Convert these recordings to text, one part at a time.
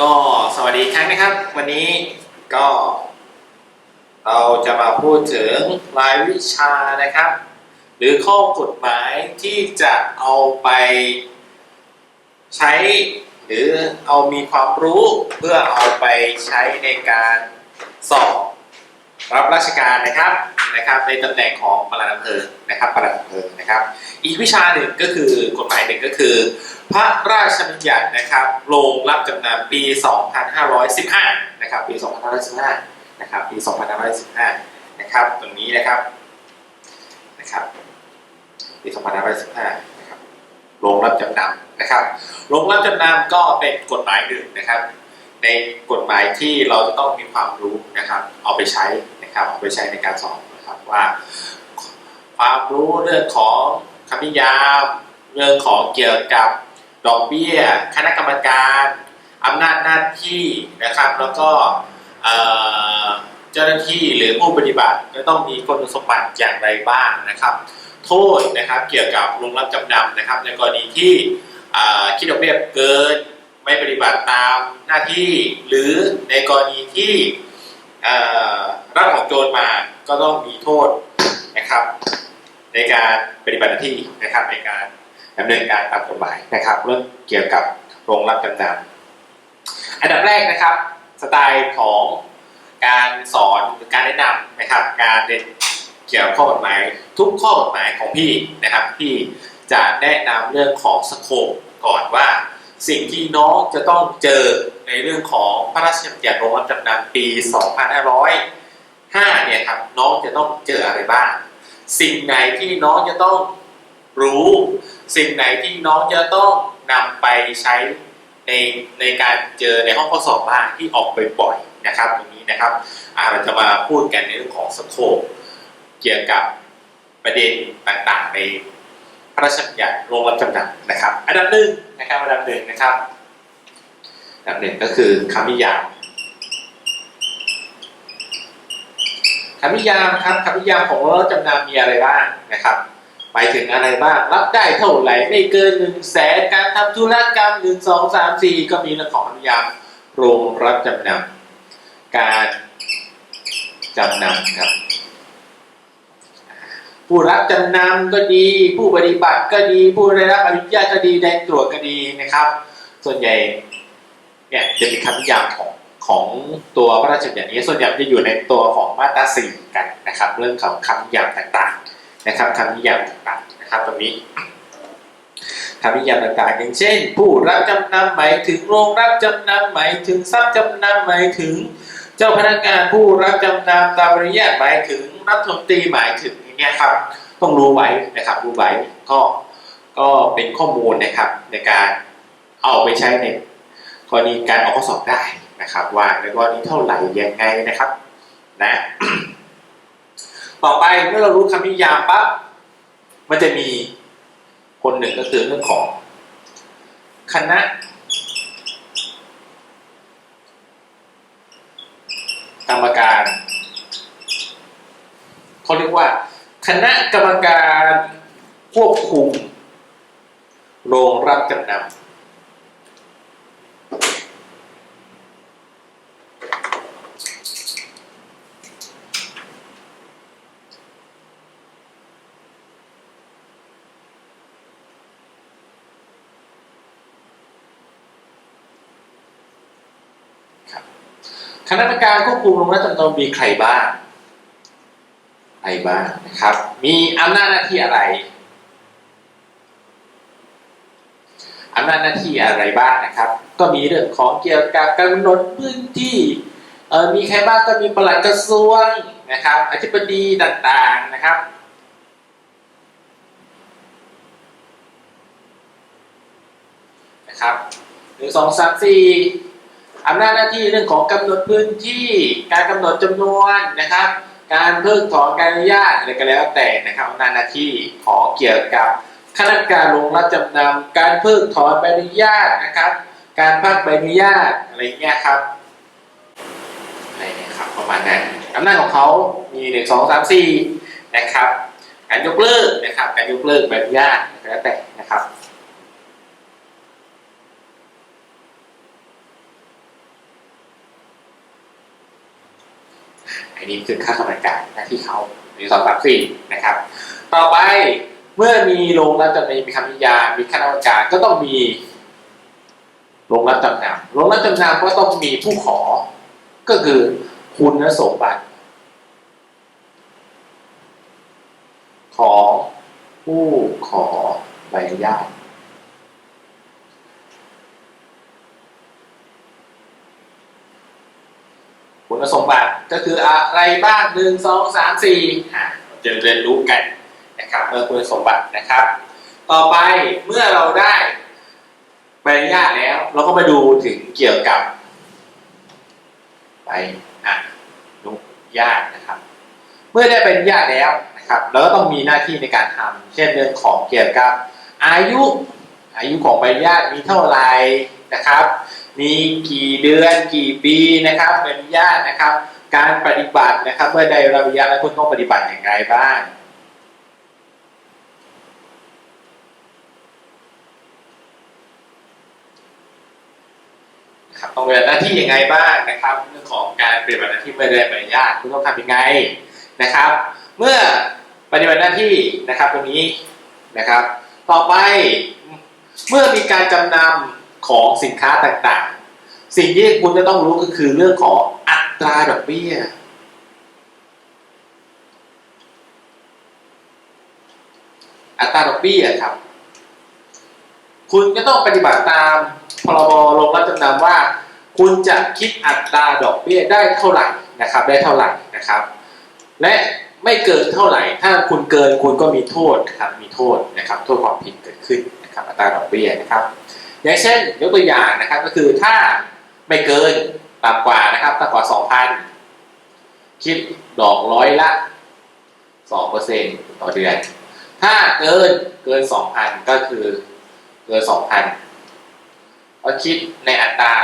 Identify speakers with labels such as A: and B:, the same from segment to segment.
A: ก็สวัสดีครั้งนะครับ วันนี้ก็ เราจะมาพูดถึงรายวิชานะครับ หรือข้อกฎหมายที่จะเอาไปใช้ หรือเอามีความรู้เพื่อเอาไปใช้ในการสอบ รับราชการนะครับนะครับ ในตำแหน่งของปลัดอำเภอนะครับปลัดอำเภอนะครับ อีกวิชาหนึ่งก็คือกฎหมายหนึ่งก็คือ พระราชบัญญัตินะครับโรงรับจำนำปี 2515 นะครับ ปี 2515 นะครับ ปี 2515 นะครับ ตรงนี้นะครับนะครับปี 2515 นะครับโรงรับจำนำนะครับโรงรับจำนำก็เป็นกฎหมายหนึ่งนะครับ ในกฎหมายที่เราจะต้องมีความรู้นะครับ เอาไปใช้นะครับเอาไปใช้ในการสอบนะครับว่า ความรู้เรื่องของคำนิยามเรื่องของเกี่ยวกับดอกเบี้ย คณะกรรมการอำนาจหน้าที่นะครับ แล้วก็เจ้าหน้าที่หรือผู้ปฏิบัติจะต้องมีคุณสมบัติอย่างไรบ้างนะครับ โทษนะครับเกี่ยวกับโรงรับจำนำนะครับ ในกรณีที่คิดดอกเบี้ยเกิน ไม่ปฏิบัติตามหน้าที่หรือในกรณีที่เอ่อรับของโจรมาก็ต้องมีโทษนะครับ ในการปฏิบัติหน้าที่นะครับในการดำเนินการตามกฎหมายนะครับ เรื่องเกี่ยวกับโรงรับจำนำอันดับแรกนะครับสไตล์ของการสอนหรือการแนะนำนะครับ การเรียนเกี่ยวกับข้อกฎหมาย ทุกข้อกฎหมายของพี่นะครับพี่จะแนะนำเรื่องของสโคปก่อนว่า สิ่งที่น้องจะต้องเจอในเรื่องของพระราชบัญญัติโรงรับจำนำปี 2505 เนี่ยครับน้องจะต้องเจออะไรบ้าง สิ่งไหนที่น้องจะต้องรู้ สิ่งไหนที่น้องจะต้องนำไปใช้ในในการเจอในห้องข้อสอบบ้างที่ออกไปบ่อยๆนะครับตรงนี้นะครับเราจะมาพูดกันในเรื่องของสโคปเกี่ยวกับประเด็นต่างๆใน พระราชบัญญัติโรงรับจำนำนะครับ อันดับหนึ่งนะครับอันดับหนึ่งนะครับอันดับหนึ่งก็คือคำนิยามคำนิยามครับคำนิยามของโรถจำนำมีอะไรบ้างนะครับหมายถึงอะไรบ้างรับได้เท่าไหร่ไม่เกินหนึ่งแสนการทำธุรกรรมหนึ่งสองสามสี่ก็มีเรื่องของคำนิยามโรงรับจำนำการจำนำครับ ผู้รับจำนำก็ดี ผู้ปฏิบัติก็ดี ผู้ได้รับอนุญาตก็ดีแดงตรวจก็ดีนะครับ ส่วนใหญ่เนี่ยจะมีคำนิยามของของตัวพระราชบัญญัตินี้ส่วนใหญ่จะอยู่ในตัวของมาตราสี่กันนะครับ เรื่องของคำนิยามต่างๆนะครับคำนิยามต่างๆนะครับ ตรงนี้คำนิยามต่างๆ อย่างเช่น ผู้รับจำนำหมายถึงโรงรับจำนำหมายถึงทรัพย์จำนำหมายถึง เจ้าพนักงานผู้รับจำนำตามอนุญาตหมายถึงรัฐมนตรีหมายถึง อย่างเงี้ยครับต้องรู้ไว้นะครับรู้ไว้ก็ก็เป็นข้อมูลนะครับในการเอาไปใช้ในกรณีการออกข้อสอบได้นะครับว่าในกรณีเท่าไหร่ยังไงนะครับนะต่อไปเมื่อเรารู้คำนิยามปั๊บมันจะมีคนหนึ่งก็คือเรื่องของคณะ กรรมการเขาเรียกว่า คณะกรรมการควบคุมโรงรับจำนำคณะกรรมการควบคุมโรงรับจำนำมีใครบ้าง รบ้างนะครับ มีอำนาจหน้าที่อะไรอำนาจหน้าที่อะไรบ้างนะครับ ก็มีเรื่องของเกี่ยวกับกำหนดพื้นที่เออมีใครบ้างก็มีปลัดกระทรวงนะครับอธิบดีต่างๆนะครับนะครับหนึ่งสองสามสี่อำนาจหน้าที่เรื่องของกำหนดพื้นที่ การกำหนดจำนวนนะครับ การเพิกถอนการอนุญาตอะไรก็แล้วแต่นะครับอำนาจหน้าที่ของเกี่ยวกับคณะกรรมการลงรับจำนำการเพิกถอนใบอนุญาตนะครับ การพักใบอนุญาตอะไรเงี้ยครับอะไรเนี่ยครับประมาณนั้นอำนาจของเขามีหนึ่งสองสามสี่นะครับ การยกเลิกนะครับ การยกเลิกใบอนุญาตอะไรก็แล้วแต่นะครับ อันนี้คือค่าทำการหน้าที่เขาหนึ่งสองสามสี่นะครับ ต่อไปเมื่อมีโรงรับจำนำมีคำนิยามมีคณะกรรมการก็ต้องมีโรงรับจำนำโรงรับจำนำก็ต้องมีผู้ขอ ก็คือคุณสมบัติ ของผู้ขอใบอนุญาต คุณสมบัติก็คืออะไรบ้างหนึ่งสองสามสี่จะเรียนรู้กันนะครับเมื่อคุณสมบัตินะครับ ต่อไปเมื่อเราได้ใบอนุญาตแล้ว เราก็มาดูถึงเกี่ยวกับใบอนุญาตนะครับ เมื่อได้ใบอนุญาตแล้วนะครับเราก็ต้องมีหน้าที่ในการทำเช่นเรื่องของเกี่ยวกับอายุอายุของใบอนุญาตมีเท่าไหร่นะครับ มีกี่เดือนกี่ปีนะครับใบอนุญาตนะครับ การปฏิบัตินะครับเมื่อได้รับอนุญาตแล้วคุณต้องปฏิบัติอย่างไรบ้างครับต้องปฏิบัติหน้าที่ยังไงบ้างนะครับเรื่องของการปฏิบัติหน้าที่เมื่อได้ใบอนุญาตคุณต้องทำยังไงนะครับ เมื่อปฏิบัติหน้าที่นะครับตรงนี้นะครับ ต่อไปเมื่อมีการจำนำ ของสินค้าต่างๆ สิ่งที่คุณจะต้องรู้ก็คือเรื่องของอัตราดอกเบี้ยอัตราดอกเบี้ยครับ คุณจะต้องปฏิบัติตามพรบโรงรับจำนำว่า คุณจะคิดอัตราดอกเบี้ยได้เท่าไหร่นะครับ ได้เท่าไหร่นะครับ และไม่เกินเท่าไหร่ ถ้าคุณเกินคุณก็มีโทษครับ มีโทษนะครับ โทษความผิดเกิดขึ้นนะครับ อัตราดอกเบี้ยนะครับ อย่างเช่นยกตัวอย่างนะครับก็คือถ้าไม่เกินต่ำกว่านะครับต่ำกว่า 2,000 คิดดอกร้อยละ2%ต่อเดือน ถ้าเกินเกิน 2,000 ก็คือเกิน 2,000 ก็คิดในอัตรา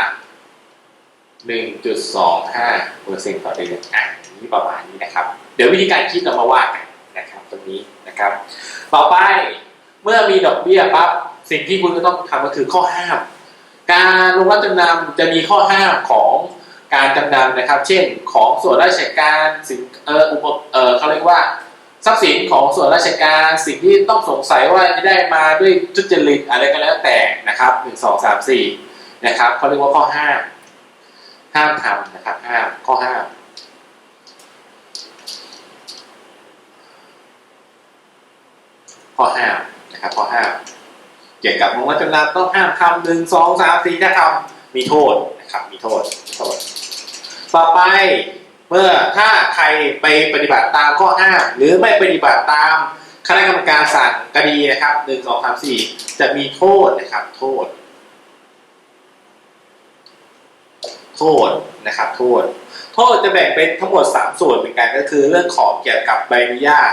A: 1.25เปอร์เซ็นต์ต่อเดือนอะนี่ประมาณนี้นะครับ เดี๋ยววิธีการคิดเรามาว่ากันนะครับตรงนี้นะครับ ต่อไปเมื่อมีดอกเบี้ยปั๊บ สิ่งที่คุณจะต้องทำก็คือข้อห้าม การลงรับจำนำจะมีข้อห้ามของการจำนำนะครับ เช่นของส่วนราชการสินเอออุปเออเขาเรียกว่าทรัพย์สินของส่วนราชการสิ่งที่ต้องสงสัยว่าจะได้มาด้วยทุจริตอะไรก็แล้วแต่นะครับหนึ่งสองสามสี่นะครับเขาเรียกว่าข้อห้ามห้ามทำนะครับห้ามข้อห้ามข้อห้ามนะครับข้อห้าม เกี่ยวกับวงวัจนำต้องห้ามทำหนึ่งสองสามสี่ถ้าทำมีโทษนะครับมีโทษโทษ ต่อไปเมื่อถ้าใครไปปฏิบัติตามข้อห้ามหรือไม่ปฏิบัติตามคณะกรรมการสั่งคดีนะครับหนึ่งสองสามสี่จะมีโทษนะครับโทษ โทษนะครับโทษ โทษจะแบ่งเป็นทั้งหมด 3 ส่วนเหมือนกันก็คือเรื่องของเกี่ยวกับใบอนุญาต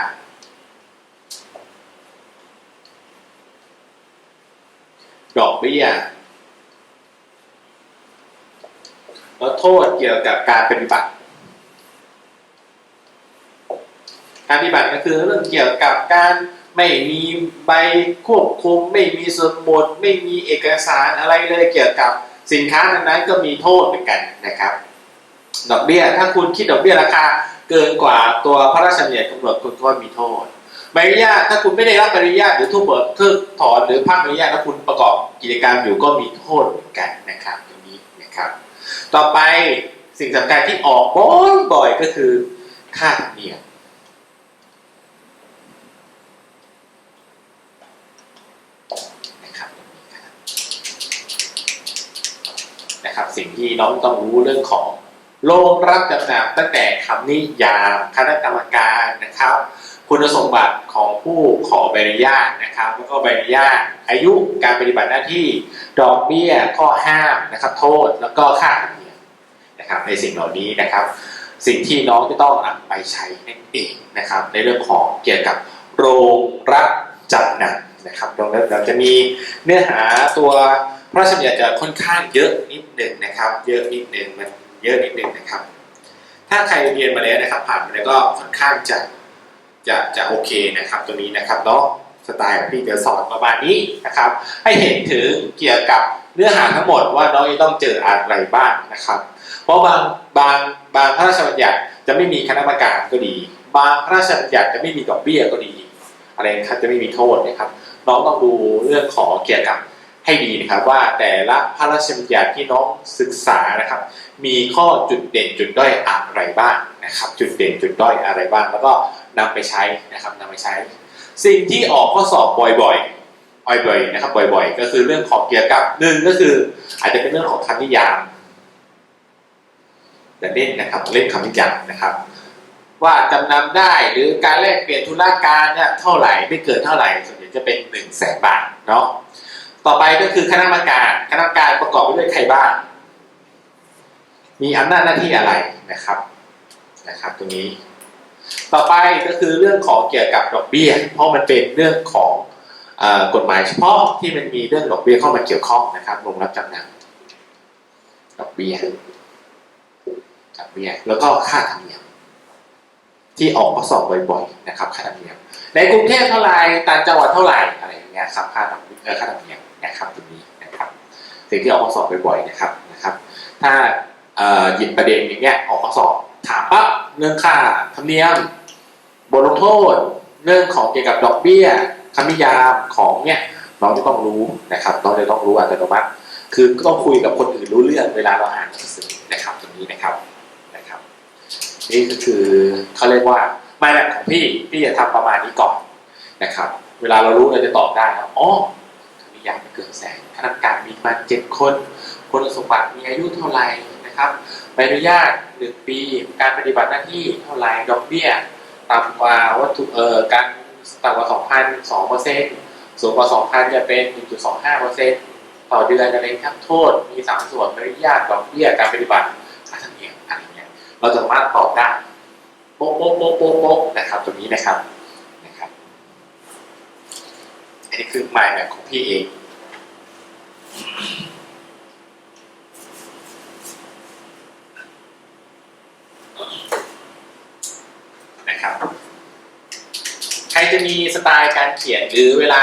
A: ดอกเบี้ยแล้วโทษเกี่ยวกับการปฏิบัติ การปฏิบัติก็คือเรื่องเกี่ยวกับการไม่มีใบควบคุม ไม่มีสมุดไม่มีเอกสารอะไรเลยเกี่ยวกับสินค้านั้นๆก็มีโทษเหมือนกันนะครับ ดอกเบี้ยถ้าคุณคิดดอกเบี้ยราคาเกินกว่าตัวพระราชบัญญัติกำหนดคุณก็มีโทษ บอนุญาตถ้าคุณไม่ได้รับใบอนุญาตหรือทุบเบิกเพิกถอนหรือพักใบอนุญาตแล้วคุณประกอบกิจการอยู่ก็มีโทษเหมือนกันนะครับตรงนี้นะครับ ต่อไปสิ่งสำคัญที่ออกบ่อยๆก็คือค่าธรรมเนียมนะครับนะครับสิ่งที่น้องต้องรู้เรื่องของโรงรับจำนำตั้งแต่คำนิยามคณะกรรมการนะครับ คุณสมบัติของผู้ขอใบอนุญาตนะครับแล้วก็ใบอนุญาตอายุการปฏิบัติหน้าที่ดอกเบี้ยข้อห้ามนะครับโทษแล้วก็ค่าธรรมเนียมนะครับในสิ่งเหล่านี้นะครับ สิ่งที่น้องจะต้องนำไปใช้นั่นเองนะครับ ในเรื่องของเกี่ยวกับโรงรับจำนำนะครับตรงนั้นเราจะมีเนื้อหาตัวพระราชบัญญัติจะค่อนข้างเยอะนิดหนึ่งนะครับ เยอะนิดหนึ่งมันเยอะนิดหนึ่งนะครับ ถ้าใครเรียนมาแล้วนะครับ ผ่านมาแล้วก็ค่อนข้างจะ จะจะโอเคนะครับตัวนี้นะครับเนาะสไตล์ของพี่จะสอนประมาณนี้นะครับ ให้เห็นถึงเกี่ยวกับเนื้อหาทั้งหมดว่าน้องจะต้องเจออะไรบ้างนะครับ เพราะบางบางบางพระราชบัญญัติจะไม่มีคณะกรรมการก็ดี บางพระราชบัญญัติจะไม่มีดอกเบี้ยก็ดี อะไรนะครับจะไม่มีโทษนะครับ น้องต้องดูเรื่องของเกี่ยวกับให้ดีนะครับว่าแต่ละพระราชบัญญัติที่น้องศึกษานะครับ มีข้อจุดเด่นจุดด้อยอะไรบ้างนะครับ จุดเด่นจุดด้อยอะไรบ้าง แล้วก็ นำไปใช้นะครับนำไปใช้ สิ่งที่ออกข้อสอบบ่อยๆบ่อยๆนะครับ บ่อย ๆ ก็คือเรื่องของเกี่ยวกับหนึ่งก็คือ อาจจะเป็นเรื่องของคำนิยามแต่เล่นนะครับเล่นคำนิยามนะครับ ว่าจำนำได้หรือการแลกเปลี่ยนธุรการเนี่ยเท่าไหร่ไม่เกินเท่าไหร่ส่วนใหญ่จะเป็น1นึ่งแสนบาทเนาะต่อไปก็คือคณะกรรมการคณะกรรมการประกอบไปด้วยใครบ้างมีอำนาจหน้าที่อะไรนะครับนะครับ ตรงนี้ ต่อไปก็คือเรื่องของเกี่ยวกับดอกเบี้ย เพราะมันเป็นเรื่องของอกฎหมายเฉพาะที่มันมีเรื่องดอกเบี้ยเข้ามาเกี่ยวข้องนะครับลงรับจำนำดอกเบี้ยดอกเบี้ยแล้วก็ค่าธรรมเนียม ที่ออกข้อสอบบ่อยๆนะครับค่าธรรมเนียม ในกรุงเทพเท่าไหร่ต่างจังหวัดเท่าไหร่อะไรอย่างเงี้ยครับค่าดอกเบี้ยเออค่าธรรมเนียมนะครับตรงนี้นะครับสิ่งที่ออกข้อสอบบ่อยๆนะครับนะครับ ถ้าหยิบประเด็นอย่างเงี้ยออกข้อสอบ ถามปั๊บเรื่องค่าธรรมเนียมบทลงโทษ เรื่องของเกี่ยวกับดอกเบี้ยคำนิยามของเนี่ยน้องจะต้องรู้นะครับน้องจะต้องรู้อัตโนมัติ คือก็ต้องคุยกับคนอื่นรู้เรื่องเวลาเราอ่านหนังสือนะครับตรงนี้นะครับนะครับ นี่ก็คือเขาเรียกว่าไม่แบบของพี่พี่จะทำประมาณนี้ก่อนนะครับ เวลาเรารู้เราจะตอบได้ว่าอ๋อคำนิยามไม่เกินแสนคณะกรรมการมีมาเจ็ดคนคุณสมบัติมีอายุเท่าไหร่นะครับ ใบอนุญาตหนึ่งปี การปฏิบัติหน้าที่เท่าไรดอกเบี้ยต่ำกว่าวัตถุเอ่อการต่ำกว่าสองพันสองเปอร์เซ็นต์สูงกว่าสองพันจะเป็นหนึ่งจุดสองห้าเปอร์เซ็นต์ต่อเดือนอะไรครับโทษมีสามส่วนใบอนุญาตดอกเบี้ยการปฏิบัติค่าธรรมเนียมอะไรเงี้ยเราสามารถตอบได้โป๊ะโป๊ะโป๊ะโป๊ะนะครับตรงนี้นะครับนะครับอันนี้คือ mind map ของพี่เอง นะครับ ใครจะมีสไตล์การเขียนหรือเวลา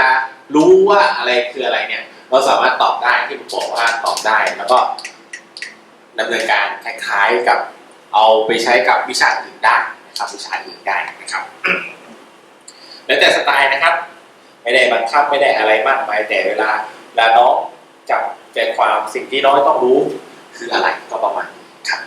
A: รู้ว่าอะไรคืออะไรเนี่ย เราสามารถตอบได้ที่ผมบอกว่าตอบได้แล้วก็ดำเนินการคล้ายๆกับเอาไปใช้กับวิชาอื่นได้นะครับวิชาอื่นได้นะครับ แล้วแต่สไตล์นะครับ ไม่ได้บังคับไม่ได้อะไรมากมายแต่เวลาเวลาน้องจับใจความสิ่งที่น้องต้องรู้คืออะไรก็ประมาณนี้ครับ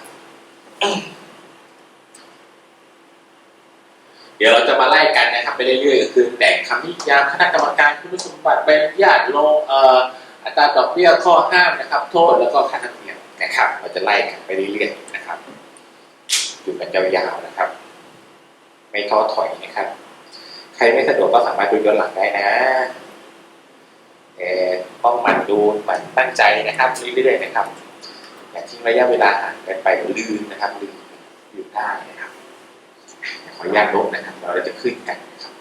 A: เดี๋ยวเราจะมาไล่กันนะครับไปเรื่อยๆก็คือแต่งคำนิยามคณะกรรมการคุณสมบัติใบอนุญาตลงเอ่ออัตราดอกเบี้ยข้อห้ามนะครับ โทษแล้วก็ค่าธรรมเนียมนะครับ เราจะไล่กันไปเรื่อยๆนะครับอยู่กันยาวๆนะครับ ไม่ท้อถอยนะครับ ใครไม่สะดวกก็สามารถดูย้อนหลังได้นะเอ่อต้องหมั่นดูหมั่นตั้งใจนะครับเรื่อยๆนะครับอย่าทิ้งระยะเวลาห่างกันไปลืมนะครับลืมอยู่ได้นะครับ ขออนุญาตลบนะครับ เราจะขึ้นกันครับ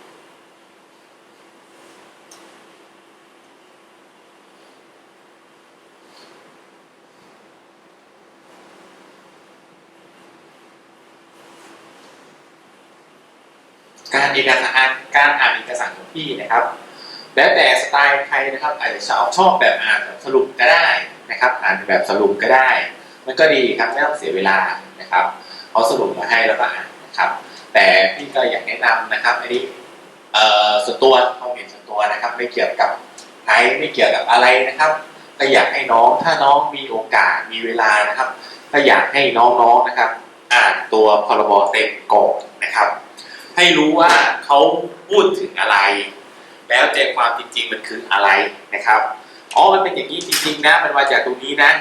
A: การเอกสารการอ่านเอกสารของพี่นะครับ แล้วแต่สไตล์ใครนะครับ อาจจะชอบชอบแบบอ่านแบบสรุปก็ได้นะครับ อ่านแบบสรุปก็ได้ มันก็ดีครับไม่ต้องเสียเวลานะครับเขาสรุปมาให้แล้วก็อ่านนะครับ แต่พี่ก็อยากแนะนำนะครับอันนี้เอ่อส่วนตัวความเห็นส่วนตัวนะครับ ไม่เกี่ยวกับใครไม่เกี่ยวกับอะไรนะครับก็อยากให้น้องถ้าน้องมีโอกาสมีเวลานะครับก็อยากให้น้องๆนะครับ อ่านตัวพรบเต็มก่อนนะครับ ให้รู้ว่าเขาพูดถึงอะไร แล้วใจความจริงๆมันคืออะไรนะครับอ๋อมันเป็นอย่างนี้จริงๆนะมันมาจากตรงนี้นะ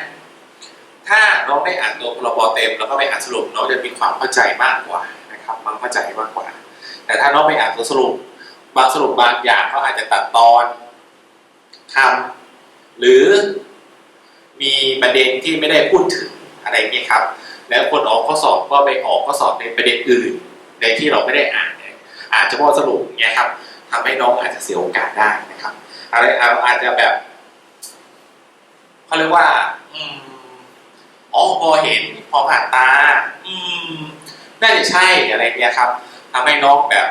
A: ถ้าน้องได้อ่านตัวพรบเต็มแล้วก็ไปอ่านสรุปน้องจะมีความเข้าใจมากกว่า นะครับมันเข้าใจมากกว่า แต่ถ้าน้องไปอ่านตัวสรุปบางสรุปบางอย่างเขาอาจจะตัดตอนทำหรือมีประเด็นที่ไม่ได้พูดถึงอะไรเงี้ยครับ แล้วคนออกข้อสอบก็ไปออกข้อสอบในประเด็นอื่น ในที่เราไม่ได้อ่านอ่านเฉพาะสรุปเงี้ยครับทำให้น้องอาจจะเสียโอกาสได้นะครับอะไรอาจจะแบบเขาเรียกว่า อืมอ๋อพอเห็นพอผ่านตา อืม น่าจะใช่อะไรเงี้ยครับทำให้น้องแบบ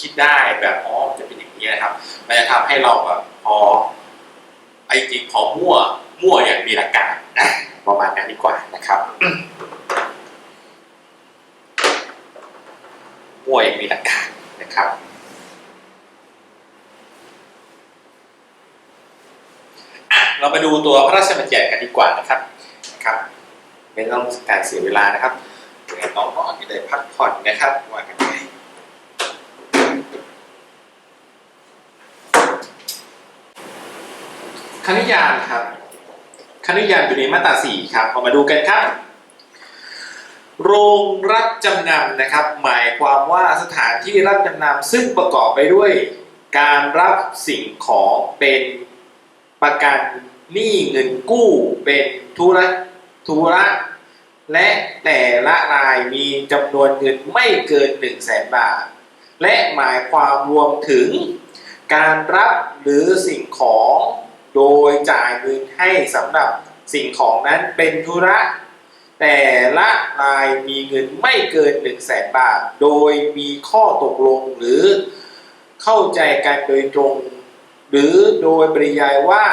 A: คิดได้แบบอ๋อจะเป็นอย่างนี้นะครับ มันจะทำให้เราแบบพอไอจริงพอมั่วมั่วอย่างมีหลักการนะประมาณนั้นดีกว่านะครับมั่วอย่างมีหลักการนะครับเรามาดูตัวพระราชบัญญัติกันดีกว่านะครับนะครับ ไม่ต้องการเสียเวลานะครับ เดี๋ยวน้องก็จะได้พักผ่อนนะครับว่ากันไปคณิยานครับคณิยานอยู่ในมาตราสี่ครับเรามาดูกันครับ โรงรับจำนำนะครับ หมายความว่าสถานที่รับจำนำซึ่งประกอบไปด้วย การรับสิ่งของเป็นประกันหนี้เงินกู้เป็นธุระธุระ และแต่ละรายมีจำนวนเงินไม่เกิน1 0 0 0 0แสนบาท และหมายความรวมถึง การรับหรือสิ่งของโดยจ่ายเงินให้สำหรับสิ่งของนั้นเป็นธุระ แต่ละรายมีเงินไม่เกิน1 0 0 0 0แสนบาท โดยมีข้อตกลงหรือเข้าใจกันโดยตรง หรือโดยปริยายว่า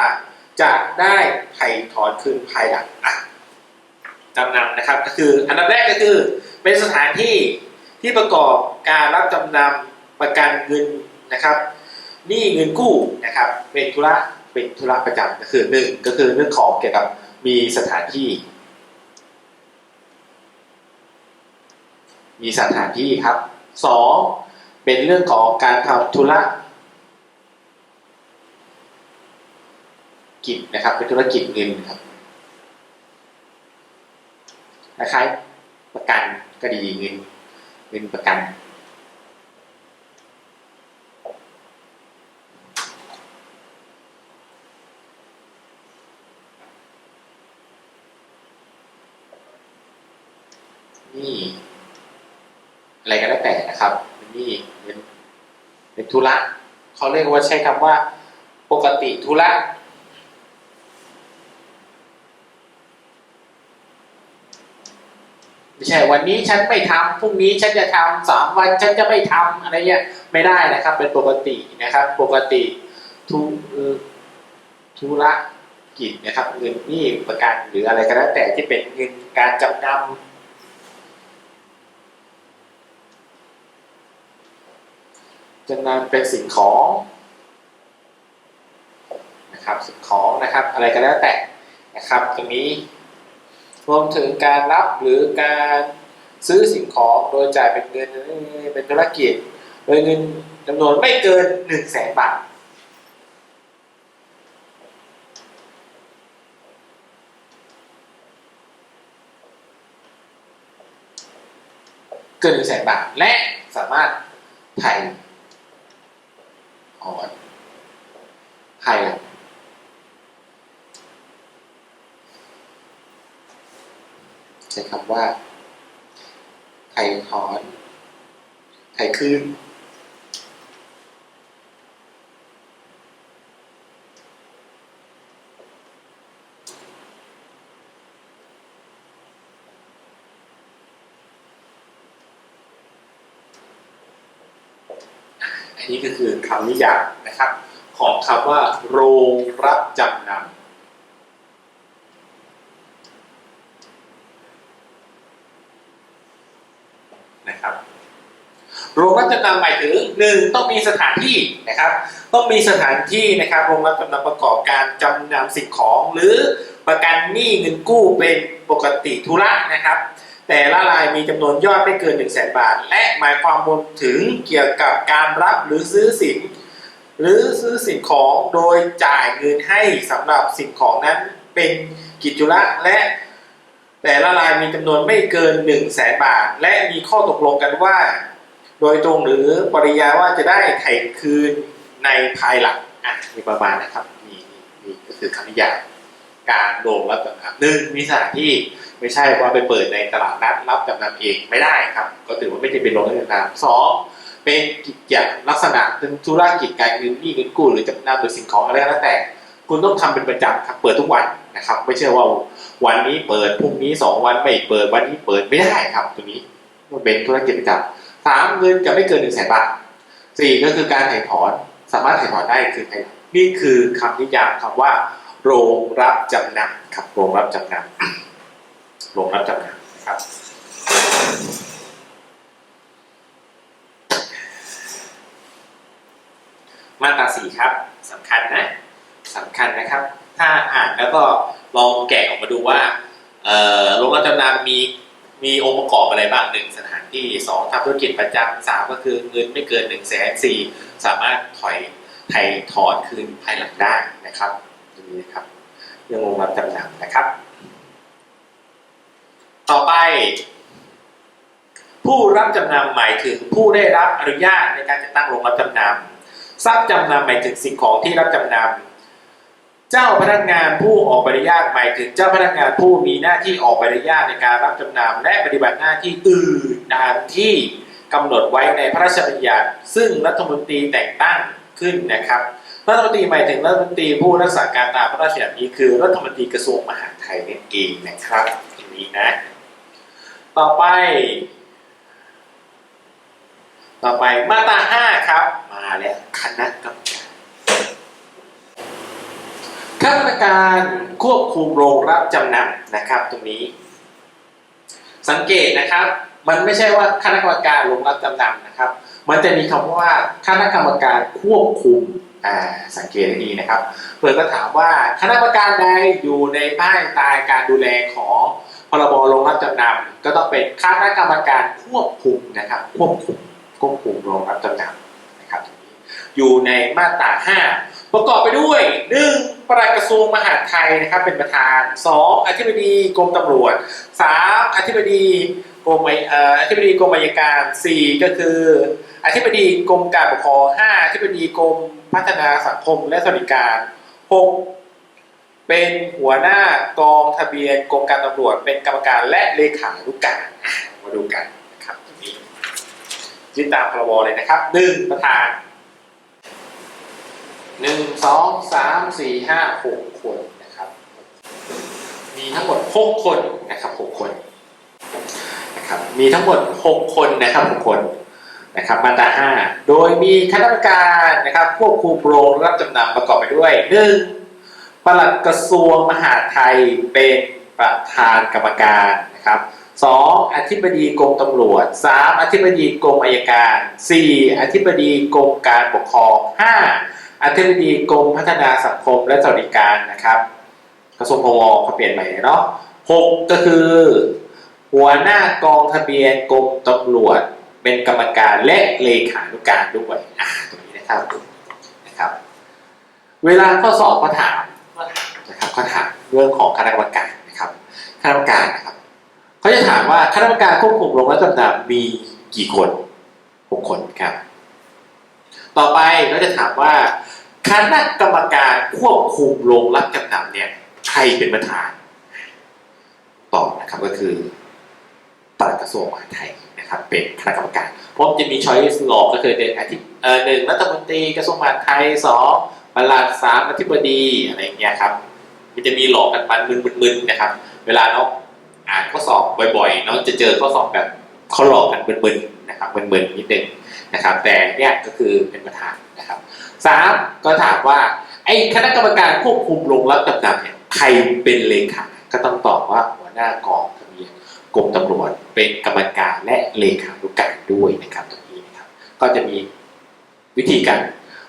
A: จะได้ไถ่ถอนคืนภายหลังอะ จำนำนะครับ ก็คืออันดับแรกก็คือเป็นสถานที่ที่ประกอบการรับจำนำประกันเงินนะครับหนี้เงินกู้นะครับเป็นธุระเป็นธุระประจำก็คือหนึ่งก็คือเรื่องของเกี่ยวกับมีสถานที่ มีสถานที่ครับสองเป็นเรื่องของการทำธุระกิจนะครับเป็นธุรกิจเงินครับ คล้ายๆประกันก็ดีเงินเงินประกันนี่อะไรก็แล้วแต่นะครับนี่เป็นเป็นธุระเขาเรียกว่าใช้คำว่า ปกติธุระ ไม่ใช่วันนี้ฉันไม่ทำพรุ่งนี้ฉันจะทำสามวันฉันจะไม่ทำอะไรเงี้ยไม่ได้นะครับ เป็นปกตินะครับ ปกติทุธุระกิจนะครับเงินนี้ประกันหรืออะไรก็แล้วแต่ที่เป็นเงินการจำนำจำนำเป็นสิ่งของนะครับสิ่งของนะครับ อะไรก็แล้วแต่นะครับ ตรงนี้ รวมถึงการรับหรือการซื้อสิ่งของโดยจ่ายเป็นเงินเป็นธุรกิจ โดยเงินจำนวนไม่เกิน1 0 0 0 0แสนบาทเกินหนึ่งแสนบาทและสามารถไถ่อนภายหลังใช้คำ ว่าไถ่ถอนไถ่คืนอันนี้ก็คือคำนิยามนะครับ ของคำว่า โรงรับจำนำนะครับ โรงรับจำนำหมายถึงหนึ่งต้องมีสถานที่นะครับ ต้องมีสถานที่นะครับโรงรับจำนำประกอบการจำนำสิ่งของ หรือประกันหนี้เงินกู้เป็นปกติธุระนะครับ แต่ละรายมีจำนวนยอดไม่เกิน 1 0 0 0 0แบาท และหมายความรวมถึงเกี่ยวกับการรับหรือซื้อสิน หรือซื้อสิ่งของโดยจ่ายเงินให้สำหรับสิ่งของนั้นเป็นกิจจุระและแต่ละรายมีจำนวนไม่เกิน 1 0 0 0 0แสนบาท และมีข้อตกลงกันว่า โดยตรงหรือปริยายว่าจะได้ไถ่คืนในภายหลังอะมีประมาณนะครับนี่ก็คือคำนิยามการโงรับจำนำหนึ่งมีสถานที่ไม่ใช่ว่าไปเปิดในตลาดนัดรับจำนำเองไม่ได้ครับ ก็ถือว่าไม่ใช่เป็นโรงรับจำนำสองเป็นกิจอย่างลักษณะเป็นธุรกิจการเงินหนี้เงินกู้หรือจำนำหรือสิ่งของอะไรก็แล้วแต่ คุณต้องทำเป็นประจำครับเปิดทุกวันนะครับ ไม่ใช่ว่าวันนี้เปิดพรุ่งนี้สองวันไม่เปิดวันนี้เปิดไม่ได้ครับตัวนี้มันเป็นธุรกิจประจำ สามเงินจะไม่เกินหนึ่งแสนบาทสี่ก็คือการถ่ายถอนสามารถถ่ายถอนได้คือถ่ายนี่คือคำนิยามคำว่า โรงรับจำนำครับโรงรับจำนำโรงรับจำนำครับมาตราสี่ครับสำคัญนะสำคัญนะครับ ถ้าอ่านแล้วก็ลองแกะออกมาดูว่าโรงรับจำนำมี มีองค์ประกอบอะไรบ้างหนึ่งสถานที่สองทำธุรกิจประจำสามก็คือเงินไม่เกินหนึ่งแสนสี่สามารถถอยไทยถอนคืนภายหลังได้นะครับตรงนี้นะครับเรื่องโรงรับจำนำนะครับ ต่อไป ผู้รับจำนำหมายถึงผู้ได้รับอนุญาตในการจัดตั้งโรงรับจำนำทรัพย์จำนำหมายถึงสิ่งของที่รับจำนำ เจ้าพนักงานผู้ออกใบอนุญาตหมายถึงเจ้าพนักงานผู้มีหน้าที่ออกใบอนุญาตในการรับจำนำและปฏิบัติหน้าที่อื่นตามที่กำหนดไว้ในพระราชบัญญัติซึ่งรัฐมนตรีแต่งตั้งขึ้นนะครับรัฐมนตรีหมายถึงรัฐมนตรีผู้รักษาการตามพระราชบัญญัตินี้คือรัฐมนตรีกระทรวงมหาดไทยนั่นเองนะครับอย่างนี้นะ ต่อไป ต่อไปมาตราห้าครับ มาแล้วคณะกรรมการ คณะกรรมการควบคุมโรงรับจำนำนะครับ ตรงนี้ สังเกตนะครับ มันไม่ใช่ว่าคณะกรรมการโรงรับจำนำนะครับ มันจะมีคำว่าคณะกรรมการควบคุมอ่าสังเกตดีนะครับเพื่อนก็ถามว่าคณะกรรมการใดอยู่ในภายใต้การดูแลของพรบโรงรับจำนำก็ต้องเป็นคณะกรรมการควบคุมนะครับ ควบคุมควบคุมโรงรับจำนำนะครับ อยู่ในมาตรา 5 ประกอบไปด้วย 1. ปลัดกระทรวงมหาดไทยนะครับเป็นประธาน 2. อธิบดีกรมตำรวจ 3. อธิบดีกรมอธิบดีกรมอัยการ 4 ก็คือ อธิบดีกรมการปกครอง 5. อธิบดีกรมพัฒนาสังคมและสวัสดิการ 6. เป็นหัวหน้ากองทะเบียนกรมการตำรวจ เป็นกรรมการและเลขานุการมาดูกันนะครับตรงนี้ยึดตามพรบเลยนะครับหนึ่งประธาน หนึ่งสองสามสี่ห้าหกคนนะครับ มีทั้งหมดหกคนนะครับหกคนนะครับมีทั้งหมดหกคนนะครับหกคนนะครับมาตราห้าโดยมีคณะกรรมการนะครับควบคุมโรงรับจำนำประกอบไปด้วยหนึ่งปลัดกระทรวงมหาดไทยเป็นประธานกรรมการนะครับสองอธิบดีกรมตำรวจสามอธิบดีกรมอัยการสี่อธิบดีกรมการปกครองห้า อธิบดีกรมพัฒนาสังคมและสวัสดิการนะครับกระทรวงพวเขาเปลี่ยนใหม่เนาะหกก็คือ หัวหน้ากองทะเบียนกรมตำรวจ เป็นกรรมการและเลขานุการด้วยอ่าตรงนี้นะครับนะครับ เวลาข้อสอบเขาถามก็ถามนะครับเขาถามเรื่องของคณะกรรมการนะครับคณะกรรมการนะครับเขาจะถามว่าคณะกรรมการควบคุมโรงรับจำนำมีกี่คนหกคนครับ ต่อไปก็จะถามว่า คณะกรรมการควบคุมโรงรับจำนำเนี่ยใครเป็นประธานตอบนะครับก็คือปลัดกระทรวงมหาดไทยนะครับ เป็นคณะกรรมการพราะมันจะมีช้อยส์หลอกก็คือหนึ่งอธิเอ่อหนึ่งรัฐมนตรีกระทรวงมหาดไทยสองปลัดสามอธิบดีอะไรอย่างเงี้ยครับ มันจะมีหลอกกันปันมึนๆนะครับ เวลาเนาะอ่านข้อสอบบ่อยๆเนาะจะเจอข้อสอบแบบเขาหลอกกันมึนๆนะครับมึนๆนิดนึง นะครับ แต่เนี่ยก็คือเป็นประธานนะครับสามก็ถามว่าไอ้คณะกรรมการควบคุมโรงรับจำนำเนี่ยใครเป็นเลขาก็ต้องตอบว่าหัวหน้ากองทะเบียนกรมตำรวจเป็นกรรมการและเลขานุการด้วยนะครับตรงนี้นะครับก็จะมีวิธีการ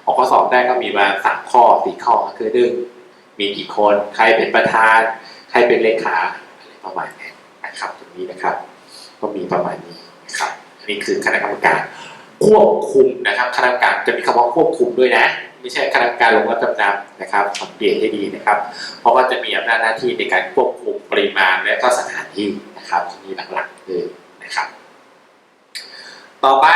A: ออกข้อสอบได้ก็มีมาสามข้อสี่ข้อคือหนึ่งมีกี่คนใครเป็นประธาน ใครเป็นเลขาประมาณนี้นะครับตรงนี้นะครับ ก็มีประมาณนี้นะครับนนี้คือคณะกรรมการ ควบคุมนะครับคณะกรรมการจะมีคำว่าควบคุมด้วยนะ ไม่ใช่คณะกรรมการลงรับจำนำนะครับสังเกตให้ดีนะครับ เพราะว่าจะมีอำนาจหน้าที่ในการควบคุมปริมาณและก็สถานที่นะครับที่นี่หลักๆคือนะครับ ต่อไป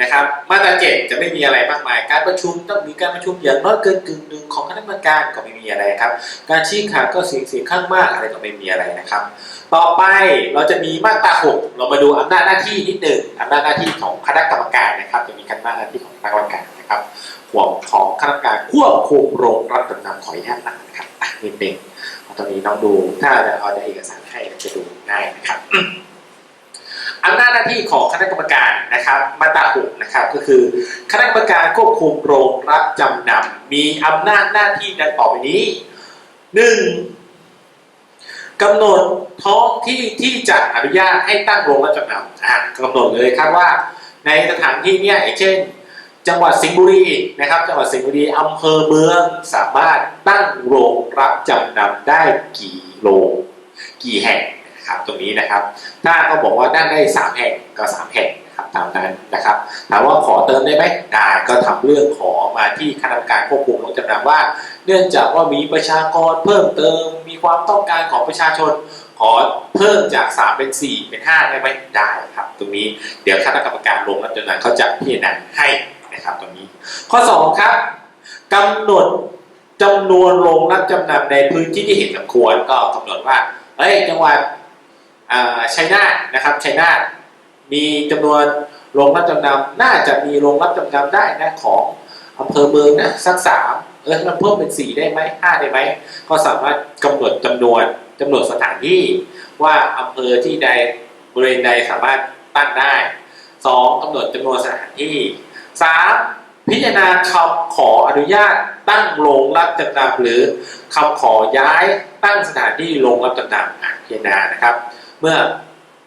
A: นะครับ มาตราเจ็ดจะไม่มีอะไรมากมาย การประชุมต้องมีการประชุมอย่างน้อยเกินกึ่งหนึ่งของคณะกรรมการก็ไม่มีอะไรครับ การชี้ขาดก็เสียงเสียงข้างมากอะไรก็ไม่มีอะไรนะครับ ต่อไปเราจะมีมาตรา6เรามาดูอำนาจหน้าที่นิดหนึ่งอำนาจหน้าที่ของคณะกรรมการนะครับจะมีอำนาจหน้าที่ของคณะกรรมการนะครับห่วงของคณะกรรมการควบคุมโรงรับจำนำขออนุญาตอ่านนะครับอะนิดหนึ่งเอาตรงนี้น้องดูถ้าเราเอาในเอกสารให้จะดูง่ายนะครับ อำนาจหน้าที่ของคณะกรรมการนะครับมาตราหกนะครับก็คือ คณะกรรมการควบคุมโรงรับจำนำมีอำนาจหน้าที่ดังต่อไปนี้หนึ่งกำหนดท้องที่ที่จะอนุญาตให้ตั้งโรงรับจำนำอะกำหนดเลยครับว่า ในสถานที่เนี่ยเช่น จังหวัดสิงห์บุรีนะครับ จังหวัดสิงห์บุรีอำเภอเมืองสามารถตั้งโรงรับจำนำได้กี่โรงกี่แห่ง นะครับตรงนี้นะครับถ้าเขาบอกว่าตั้งได้สามแห่งก็สามแห่งนะครับตามนั้นนะครับถามว่าขอเติมได้ไหมได้ก็ทำเรื่องขอมาที่คณะกรรมการควบคุมรงจำนำว่า เนื่องจากว่ามีประชากรเพิ่มเติมมีความต้องการของประชาชนขอเพิ่มจาก 3 เป็น 4 เป็น 5 ได้ไหมได้ครับ ตรงนี้เดี๋ยวคณะกรรมการลงรับจำนำเขาจะพิจารณาให้นะครับตรงนี้ ข้อ 2 ครับกำหนดจำนวนโรงรับจำนำในพื้นที่ที่เห็นสมควรก็กำหนดว่าเฮ้ยจังหวัด ชัยนาทนะครับชัยนาทมีจำนวนโรงรับจำนำน่าจะมีโรงรับจำนำได้นะของอำเภอเมืองนะสักสามเออมันเพิ่มเป็นสี่ได้ไหมห้าได้ไหมก็สามารถกำหนดจำนวนจำนวนสถานที่ว่าอำเภอที่ใดบริเวณใดสามารถตั้งได้สองกำหนดจำนวนสถานที่สามพิจารณาคำขออนุญาตตั้งโรงรับจำนำหรือคำขอย้ายตั้งสถานที่โรงรับจำนำอะพิจารณานะครับ เมื่อ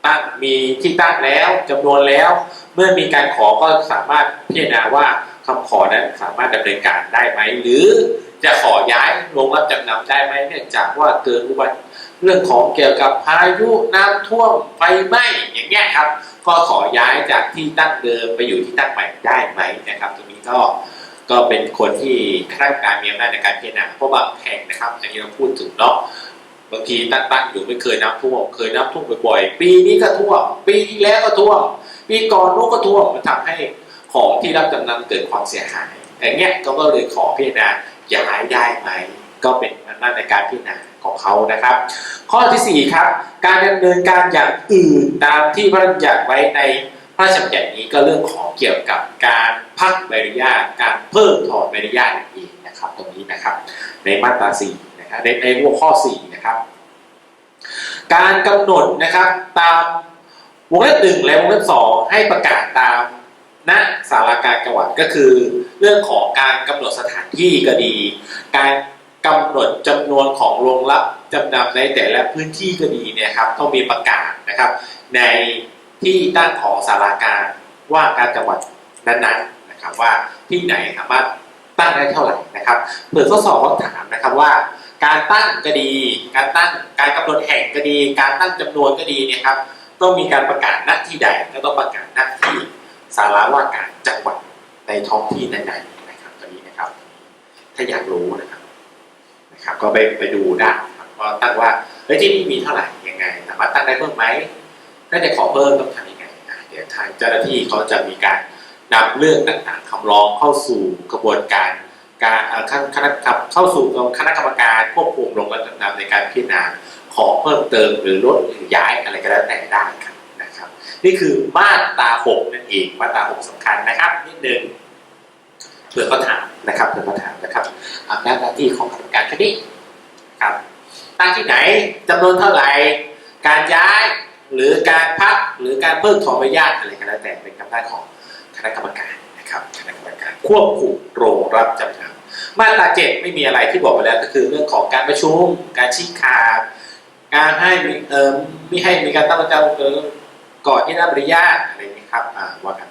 A: ตั้งมีที่ตั้งแล้วจำนวนแล้ว เมื่อมีการขอก็สามารถพิจารณาว่าคำขอนั้นสามารถดำเนินการได้ไหม หรือจะขอย้ายโรงรับจำนำได้ไหมเนื่องจากว่าเกิดอุบัติเรื่องของเกี่ยวกับพายุน้ำท่วมไฟไหม้อย่างเงี้ยครับ ก็ขอย้ายจากที่ตั้งเดิมไปอยู่ที่ตั้งใหม่ได้ไหมนะครับ ตรงนี้ก็ก็เป็นคนที่คณะกรรมการมีอำนาจในการพิจารณาเพราะบางแห่งนะครับอย่างที่เราพูดถึงเนาะ บางทีตั้งตั้งอยู่ไม่เคยน้ำท่วมเคยน้ำท่วมบ่อยๆปีนี้ก็ท่วมปีที่แล้วก็ท่วมปีก่อนนู้นก็ท่วมมันทำให้ของที่รับจำนำเกิดความเสียหายอย่างเงี้ยเขาก็เลยขอพิจารณาย้ายได้ไหมก็เป็นอำนาจในการพิจารณาของเขานะครับ ข้อทีสี่4ครับ การดำเนินการอย่างอื่นตามที่พระราชบัญญัติไว้ในพระราชบัญญัตินี้ก็เรื่องของเกี่ยวกับการพักใบอนุญาตการเพิ่มถอนใบอนุญาตนั่นเองนะครับ ตรงนี้นะครับ ในมาตรา4 นะครับในในหัวข้อ 4 นะครับ การกำหนดนะครับตามวงเล็บหนึ่งและวงเล็บสองให้ประกาศตามณสาราการจังหวัดก็คือ เรื่องของการกำหนดสถานที่ก็ดี การกำหนดจำนวนของโรงรับจำนำในแต่ละพื้นที่ก็ดีเนี่ยครับต้องมีประกาศนะครับ ในที่ตั้งของสาราการว่าการจังหวัดนั้นๆนะครับว่าที่ไหนสามารถตั้งได้เท่าไหร่นะครับเปิดทดสอบคำถามนะครับว่า การตั้งก็ดี การตั้งการกำหนดแห่งก็ดี การตั้งจำนวนก็ดีเนี่ยครับต้องมีการประกาศณที่ใดก็ต้องประกาศณที่สาราว่าการจังหวัดในท้องที่นั้นๆนะครับตัวนี้นะครับ ถ้าอยากรู้นะครับนะครับ ก็ไปไปดูได้ครับก็ตั้งว่าเฮ้ยที่นี่มีเท่าไหร่ยังไงสามารถตั้งได้เพิ่มไหมถ้าจะขอเพิ่มต้องทำยังไงเดี๋ยวทางเจ้าหน้าที่เขาจะมีการนำเรื่องต่างๆคำร้องเข้าสู่กระบวนการ การคณะกรรมเข้าสู่คณะกรรมการควบคุมโรงรับจำนำในการพิจารณาขอเพิ่มเติมหรือลดหรือย้ายอะไรก็แล้วแต่ได้ครับนะครับ นี่คือมาตราหกนั่นเองมาตราหกสำคัญนะครับ นิดนึงเผื่อเขาถามนะครับเผื่อเขาถามนะครับอำนาจหน้าที่ของกรรมการคดีครับตั้งที่ไหนจำนวนเท่าไหร่การย้ายหรือการพักหรือการเพิ่มถอนใบอนุญาตอะไรก็แล้วแต่เป็นอำนาจของคณะกรรมการ นะครับคณะกรรมการควบคุมโรงรับจำนำมาตราเจ็ดไม่มีอะไรที่บอกไปแล้วก็คือเรื่องของการประชุม การชี้ขาดการให้เอ่อไม่ให้มีการตั้งประจำเออก่อนที่ได้รับอนุญาตอะไรนี้ครับว่ากัน